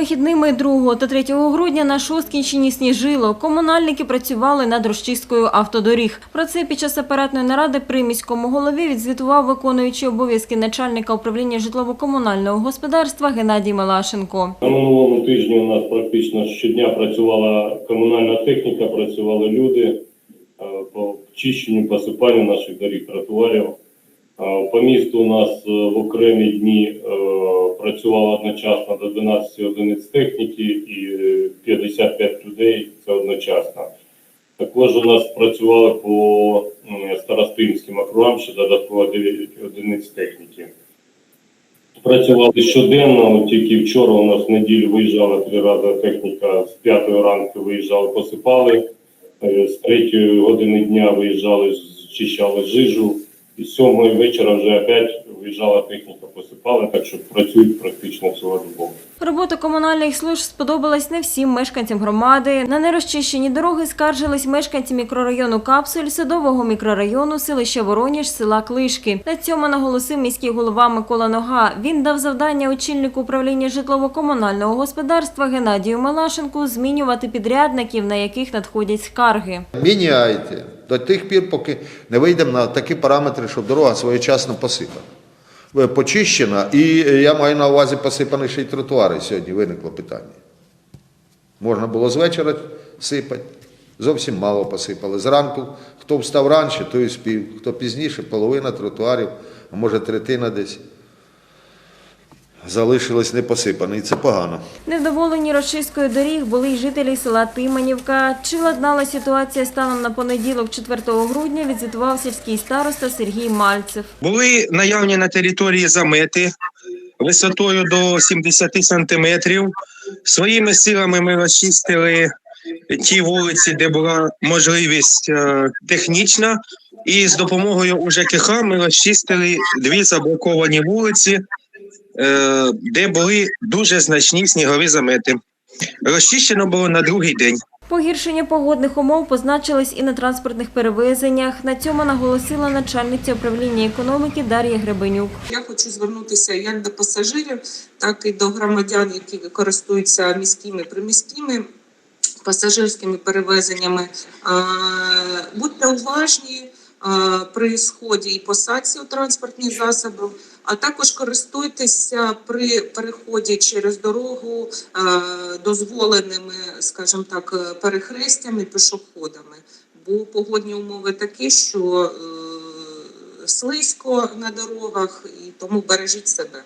Вихідними 2 та 3 грудня на Шосткінщині сніжило. Комунальники працювали над розчисткою автодоріг. Про це під час апаратної наради при міському голові відзвітував виконуючий обов'язки начальника управління житлово-комунального господарства Геннадій Малашенко. На минулому тижні у нас практично щодня працювала комунальна техніка, працювали люди е, по чищенню, посипанню наших доріг тротуарів. Е, По місту у нас е, в окремі дні працювало одночасно до 12 одиниць техніки і е, 55 людей це одночасно. Також у нас працювали по старостинським округам ще додатково 9 одиниць техніки. Працювали щоденно, тільки вчора у нас в неділю виїжджала три рази техніка, з п'ятої ранку виїжджали, посипали, е, з третьої години дня виїжджали, зчищали жижу, і з сьомої вечора вже опять виїжджала техніка, посипали, так що працюють практично цілодобово. Робота комунальних служб сподобалась не всім мешканцям громади. На нерозчищені дороги скаржились мешканці мікрорайону Капсуль, Садового мікрорайону, селища Вороніж, села Клишки. На цьому наголосив міський голова Микола Нога. Він дав завдання очільнику управління житлово-комунального господарства Геннадію Малашенку змінювати підрядників, на яких надходять скарги. Міняйте до тих пір, поки не вийдемо на такі параметри, щоб дорога своєчасно посипана. Е, Почищена, і е, я маю на увазі посипані ще й тротуари сьогодні виникло питання. Можна було з вечора сипати, зовсім мало посипали. Зранку, хто встав раніше, той і спів, хто пізніше, половина тротуарів, а може третина десь. Залишились не посипані, і це погано. Невдоволені розчисткою доріг були й жителі села Тиманівка. Чи ладнала ситуація станом на понеділок, 4 грудня, відзвітував сільський староста Сергій Мальцев. Були наявні на території замети висотою до 70 сантиметрів. Своїми силами ми розчистили ті вулиці, де була можливість е, технічна, і з допомогою УЖКХ ми розчистили дві заблоковані вулиці, де були дуже значні снігові замети. Розчищено було на другий день. Погіршення погодних умов позначились і на транспортних перевезеннях. На цьому наголосила начальниця управління економіки Дар'я Гребенюк. Я хочу звернутися як до пасажирів, так і до громадян, які користуються міськими приміськими пасажирськими перевезеннями. Е, Будьте уважні е, при сході і посадці у транспортні засоби, а також користуйтеся при переході через дорогу дозволеними, скажімо так, е, перехрестями, пішоходами. Бо погодні умови такі, що е, слизько на дорогах, і тому бережіть себе.